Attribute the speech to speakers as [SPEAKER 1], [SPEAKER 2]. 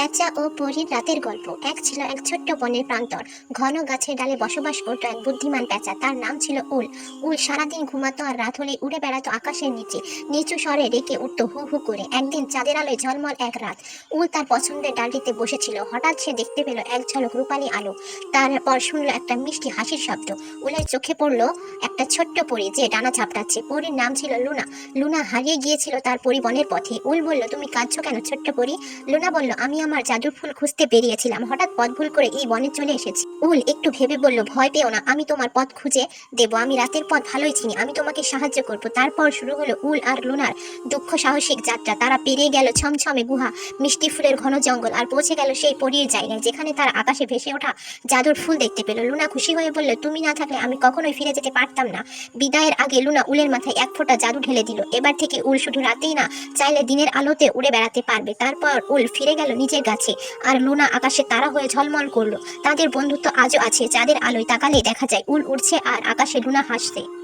[SPEAKER 1] প্যাঁচা ও পরীর রাতের গল্প। এক ছিল এক ছোট্ট বনের প্রান্তর। ঘন গাছের ডালে বসবাস করত এক বুদ্ধিমান প্যাঁচা তার নাম ছিল উল। উল সারাদিন ঘুমাতো আর রাত হলে উড়ে বেড়াতো আকাশের নিচে। নিচু স্বরে রেখে উঠতো হু হু করে। একদিন চাঁদের আলোয় ঝলমল এক রাত। উল তার পছন্দের ডালটিতে বসেছিল। হঠাৎ সে দেখতে পেল এক ঝলক রূপালী আলো। তারপর শুনলো একটা মিষ্টি হাসির শব্দ। উলের চোখে পড়ল একটা ছোট্ট পরী যে ডানা ঝাপটাচ্ছে। পরীর নাম ছিল লুনা। লুনা হারিয়ে গিয়েছিল তার পরিবনের পথে। উল বলল, তুমি কাঁদছো কেন ছোট্ট পরি? লুনা বলল, আমি আমার জাদুর ফুল খুঁজতে বেরিয়েছিলাম। হঠাৎ পথ ভুল করে এই বনে চলে এসেছি। উল একটু ভেবে বলল, ভয় পেও না, আমি তোমার পথ খুঁজে দেবো। আমি রাতের পথ ভালোই চিনি, আমি তোমাকে সাহায্য করব। তারপর শুরু হলো উল আর লুনার দুঃখ সাহসিক যাত্রা। তারা পেরিয়ে গেল ছমছমে গুহা, মিষ্টি ফুলের ঘন জঙ্গল, আর পৌঁছে গেল সেই পরীর জায়গায়, যেখানে তারা আকাশে ভেসে ওঠা জাদুর ফুল দেখতে পেল। লুনা খুশি হয়ে বলল, তুমি না থাকলে আমি কখনোই ফিরে যেতে পারতাম না। বিদায়ের আগে লুনা উলের মাথায় এক ফোঁটা জাদু ঢেলে দিল। এবার থেকে উল শুধু রাতেই না, চাইলে দিনের আলোতে উড়ে বেড়াতে পারবে। তারপর উল ফিরে গেল নিজের গাছে। আর লুনা আকাশে তারা হয়ে ঝলমল করল। তাদের বন্ধুত্ব আজও আছে চাঁদের আলোয় তাকালে দেখা যায়, উল উঠছে আর আকাশে লুনা হাসছে।